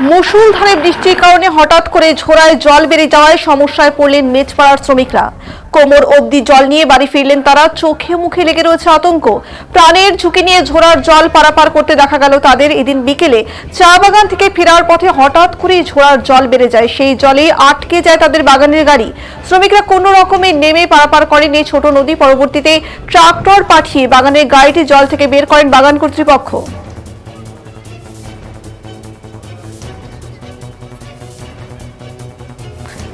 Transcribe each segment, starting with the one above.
মুষলধারে বৃষ্টির কারণে হঠাৎ করে ঝোড়ায় জল বেড়ে যাওয়ায় সমস্যায় পড়লেন মেচপাড়ার শ্রমিকরা। কোমর অবধি জল নিয়ে বাড়ি ফিরলেন তারা, চোখে মুখে লেগে রয়েছে আতঙ্ক। প্রাণের ঝুঁকি নিয়ে ঝোড়ার জল পারাপার করতে দেখা গেল তাদের। এদিন বিকেলে চা বাগান থেকে ফেরার পথে হঠাৎ করে ঝোড়ার জল বেড়ে যায়। সেই জলে আটকে যায় তাদের বাগানের গাড়ি। শ্রমিকরা কোনো রকমে নেমে পারাপার করেন এই ছোট নদী। পরবর্তীতে ট্রাক্টর পাঠিয়ে বাগানের গাড়িটি জল থেকে বের করেন বাগান কর্তৃপক্ষ।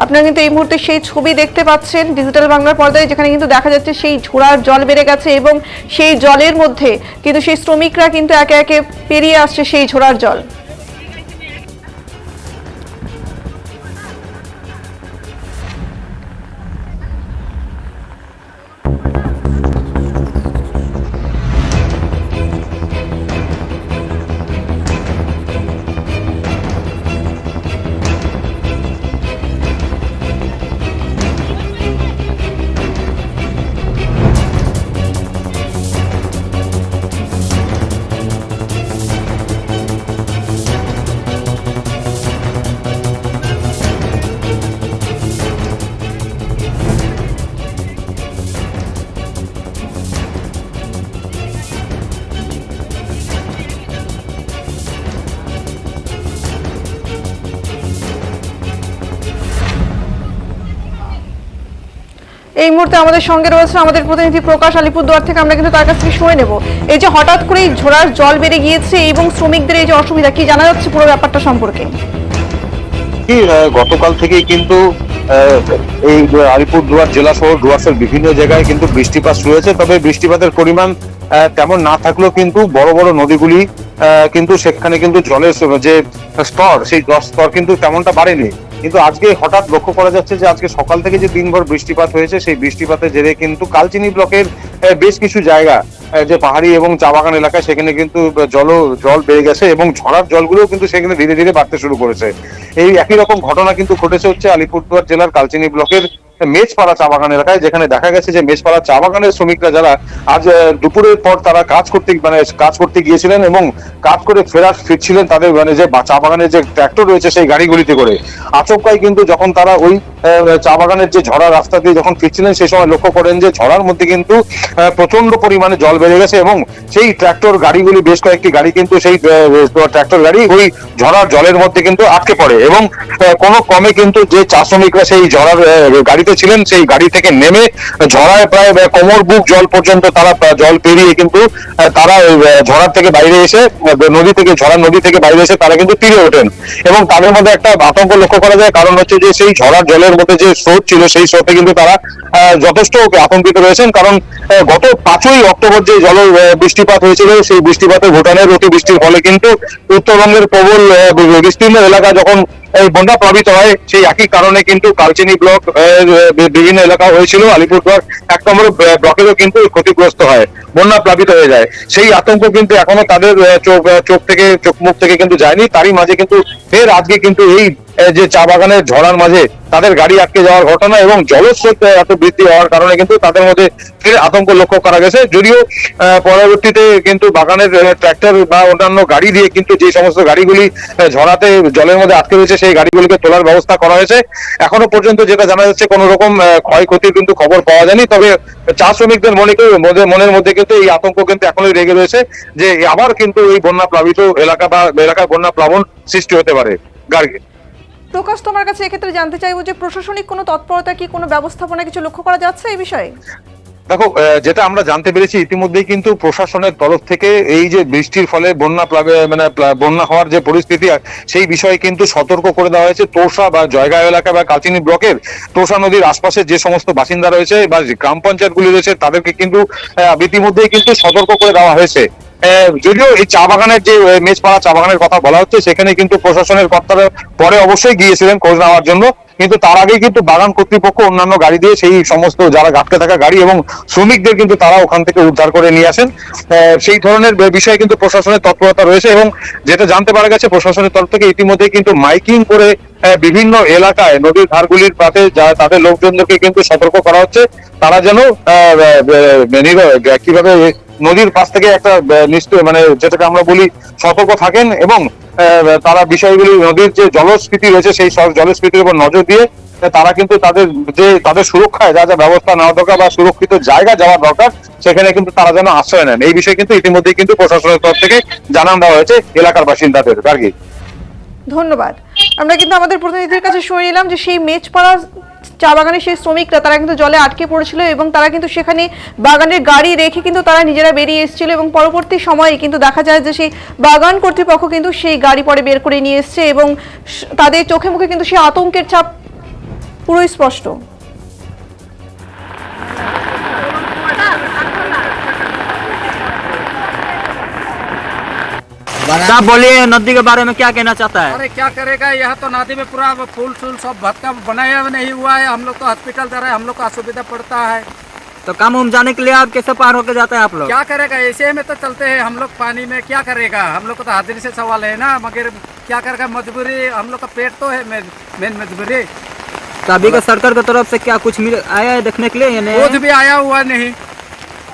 আপনারা কিন্তু এই মুহূর্তে সেই ছবি দেখতে পাচ্ছেন ডিজিটাল বাংলার পর্দায়, যেখানে কিন্তু দেখা যাচ্ছে সেই ঝোড়ার জল বেড়ে গেছে এবং সেই জলের মধ্যে কিন্তু সেই শ্রমিকরা কিন্তু একে একে পেরিয়ে আসছে সেই ঝোড়ার জল। এই মুহূর্তে আমাদের সঙ্গে রয়েছে আমাদের প্রতিনিধি প্রকাশ আলিপুরদুয়ার থেকে, আমরা কিন্তু তার কাছ থেকে শুনে নেব। এই যে হঠাৎ করেই ঝোড়ার জল বেড়ে গিয়েছে এবং শ্রমিকদের এই যে অসুবিধা, কি জানা যাচ্ছে পুরো ব্যাপারটা সম্পর্কে? গতকাল থেকেই কিন্তু এই আলিপুরদুয়ার জেলা সহ ডুয়ার্সের বিভিন্ন জায়গায় কিন্তু বৃষ্টিপাত শুরু হয়েছে। তবে বৃষ্টিপাতের পরিমাণ তেমন না থাকলেও কিন্তু বড় বড় নদীগুলি কিন্তু সেখানে কিন্তু জলের যে স্তর, সেই জল স্তর কিন্তু তেমনটা বাড়েনি। কিন্তু আজকে হঠাৎ লক্ষ্য করা যাচ্ছে যে আজকে সকাল থেকে যে দিনভর বৃষ্টিপাত হয়েছে, সেই বৃষ্টিপাতের জেরে কিন্তু কালচিনি ব্লকের বেশ কিছু জায়গা যে পাহাড়ি এবং চা বাগান এলাকায় সেখানে কিন্তু জল জল বেড়ে গেছে এবং ঝড়ার জলগুলোও কিন্তু সেখানে ধীরে ধীরে বাড়তে শুরু করেছে। এই একই রকম ঘটনা কিন্তু ঘটেছে হচ্ছে আলিপুরদুয়ার জেলার কালচিনি ব্লকের মেজপাড়া চা বাগান এলাকায়, যেখানে দেখা গেছে যে মেজপাড়া চা বাগানের শ্রমিকরা যারা আজ দুপুরের পর তারা কাজ করতে মানে কাজ করতে গিয়েছিলেন এবং কাজ করে ফেরার ফিরছিলেন তাদের মানে যে চা বাগানের যে ট্র্যাক্টর রয়েছে সেই গাড়িগুলিতে করে। আচমকাই কিন্তু যখন তারা ওই চা বাগানের যে ঝরা রাস্তা দিয়ে যখন ফিরছিলেন, সেই সময় লক্ষ্য করেন যে ঝড়ার মধ্যে কিন্তু প্রচণ্ড পরিমাণে জল বেড়ে গেছে এবং সেই ট্র্যাক্টর গাড়িগুলি, বেশ কয়েকটি গাড়ি কিন্তু সেই ট্র্যাক্টর গাড়ি ওই ঝড়ার জলের মধ্যে কিন্তু আটকে পড়ে এবং কোনো ক্রমে কিন্তু যে চা শ্রমিকরা সেই ঝড়ার গাড়িতে ছিলেন, সেই গাড়ি থেকে নেমে ঝড়ায় প্রায় কোমর বুক জল পর্যন্ত তারা জল পেরিয়ে কিন্তু তারা ঝড়ার থেকে বাইরে এসে নদী থেকে ঝড়ার নদী থেকে বাইরে এসে তারা কিন্তু তীরে ওঠেন এবং তাদের মধ্যে একটা আতঙ্ক লক্ষ্য করা যায়। কারণ হচ্ছে যে সেই ঝড়ার জলের মধ্যে যে স্রোত ছিল, সেই স্রোতে কিন্তু তারা যথেষ্ট আতঙ্কিত রয়েছেন। কারণ গত পাঁচই অক্টোবর যে জল বৃষ্টিপাত হয়েছিল, সেই বৃষ্টিপাতে ভুটানের অতি বৃষ্টির ফলে কিন্তু উত্তরবঙ্গের প্রবল বিস্তীর্ণ এলাকা যখন এই বন্যা প্লাবিত হয়। সেই একই কারণে কিন্তু কালচিনি ব্লক বিভিন্ন এলাকা হয়েছিল আলিপুরদুয়ার এক নম্বর ব্লকেরও কিন্তু ক্ষতিগ্রস্ত হয় বন্যা প্লাবিত হয়ে যায়। সেই আতঙ্ক কিন্তু এখনও তাদের চোখ চোখ থেকে, চোখ মুখ থেকে কিন্তু যায়নি। তারই মাঝে কিন্তু ফের আজকে কিন্তু এই যে চা বাগানের ঝড়ার মাঝে তাদের গাড়ি আটকে যাওয়ার ঘটনা এবং জলস্রোত এত বৃদ্ধি হওয়ার কারণে কিন্তু তাদের মধ্যে ফের আতঙ্ক লক্ষ্য করা গেছে। যদিও পরবর্তীতে কিন্তু বাগানের ট্র্যাক্টর বা অন্যান্য গাড়ি দিয়ে কিন্তু যে সমস্ত গাড়িগুলি ঝরাতে জলের মধ্যে আটকে রয়েছে সেই গাড়িগুলিকে তোলার ব্যবস্থা করা হয়েছে। এখনও পর্যন্ত যেটা জানা যাচ্ছে কোনো রকম ক্ষয়ক্ষতির কিন্তু খবর পাওয়া যায়নি। তবে চা শ্রমিকদের মনে মনের মধ্যে কিন্তু এই আতঙ্ক কিন্তু এখনোই রেগে রয়েছে যে আবার কিন্তু এই বন্যা প্লাবিত এলাকা বা এলাকায় বন্যা প্লাবন সৃষ্টি হতে পারে গার্গে প্রকাশ, তোমার কাছে এক্ষেত্রে জানতে চাইব যে প্রশাসনিক কোনো তৎপরতা কি কোনো ব্যবস্থাপনা কিছু লক্ষ্য করা যাচ্ছে এই বিষয়ে? দেখো যেটা আমরা জানতে পেরেছি ইতিমধ্যেই কিন্তু প্রশাসনের তরফ থেকে এই যে বৃষ্টির ফলে বন্যা প্লাবে মানে বন্যা হওয়ার যে পরিস্থিতি সেই বিষয়ে কিন্তু সতর্ক করে দেওয়া হয়েছে তোষা বা জয়গাঁও এলাকা বা কালচিনি ব্লকের তোষা নদীর আশপাশে যে সমস্ত বাসিন্দা রয়েছে বা গ্রাম পঞ্চায়েত গুলি রয়েছে, তাদেরকে কিন্তু ইতিমধ্যেই কিন্তু সতর্ক করে দেওয়া হয়েছে। যদিও এই চা বাগানের যে মেজপাড়া চা বাগানের কথা বলা হচ্ছে, সেখানে কিন্তু প্রশাসনের কর্তারা পরে অবশ্যই গিয়েছিলেন খোঁজ নেওয়ার জন্য। কিন্তু তার আগে কিন্তু বাগান কর্তৃপক্ষ অন্যান্য গাড়ি দিয়ে সেই সমস্ত যারা গাটকে থাকা গাড়ি এবং শ্রমিকদের কিন্তু তারা ওখান থেকে উদ্ধার করে নিয়ে আসেন। সেই ধরনের বিষয়ে কিন্তু প্রশাসনের তৎপরতা রয়েছে এবং যেটা জানতে পারা গেছে, প্রশাসনের তরফ থেকে ইতিমধ্যে কিন্তু মাইকিং করে বিভিন্ন এলাকায় নদীর ধারগুলির পাতে যা তাদের লোকজনদেরকে কিন্তু সতর্ক করা হচ্ছে। তারা যেন কীভাবে নদীর পাশ থেকে একটা নিশ্চয় মানে যেটাকে আমরা বলি সতর্ক থাকেন এবং তারা বিষয়গুলি নদীর যে জলস্ফীতি রয়েছে সেই সব জলস্ফীতির উপর নজর দিয়ে তারা কিন্তু তাদের যে, তাদের সুরক্ষায় যা যা ব্যবস্থা নেওয়া দরকার বা সুরক্ষিত জায়গা যাওয়া দরকার, সেখানে কিন্তু তারা যেন আশ্রয় নেন। এই বিষয়ে কিন্তু ইতিমধ্যেই কিন্তু প্রশাসনের তরফ থেকে জানান দেওয়া হয়েছে এলাকার বাসিন্দাদের। গার্গী ধন্যবাদ। আমরা কিন্তু আমাদের প্রতিনিধির কাছে শুনে নিলাম যে সেই মেচপাড়া চা বাগানের সেই শ্রমিকরা, তারা কিন্তু জলে আটকে পড়েছিল এবং তারা কিন্তু সেখানে বাগানের গাড়ি রেখে কিন্তু তারা নিজেরা বেরিয়ে এসেছিল এবং পরবর্তী সময়ে কিন্তু দেখা যায় যে সেই বাগান কর্তৃপক্ষ কিন্তু সেই গাড়ি পরে বের করে নিয়ে এসছে এবং তাদের চোখে মুখে কিন্তু সেই আতঙ্কের ছাপ পুরোই স্পষ্ট। साहब बोलिए नदी के बारे में क्या कहना चाहता है? अरे क्या करेगा? यहाँ तो नदी में पूरा पुल सुल सब भटका बनाया नहीं हुआ है। हम लोग तो हॉस्पिटल जा रहे हैं हम लोग को असुविधा पड़ता है। तो काम उम जाने के लिए आप कैसे पार होकर जाते हैं आप लोग? क्या करेगा? ऐसे में तो चलते हैं हम लोग पानी में। क्या करेगा? हम लोग को तो हाजिरी से सवाल है ना मगर क्या करेगा? मजबूरी हम लोग का पेट तो है मेन मेन मजबूरी। तो अभी का सरकार की तरफ़ से क्या कुछ मिल आया है देखने के लिए कुछ भी आया हुआ नहीं।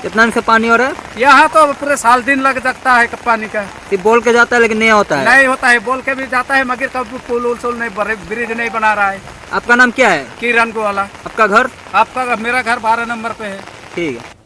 कितना दिन से पानी हो रहा है? यहाँ तो पूरे साल दिन लग जाता है पानी का। बोल के जाता है लेकिन नहीं होता है? नहीं होता है बोल के भी जाता है मगर कब पुल उल नहीं बढ़े ब्रिज नहीं बना रहा है। आपका नाम क्या है? किरण गोवाला। आपका घर? आपका मेरा घर बारह नंबर पे है। ठीक है।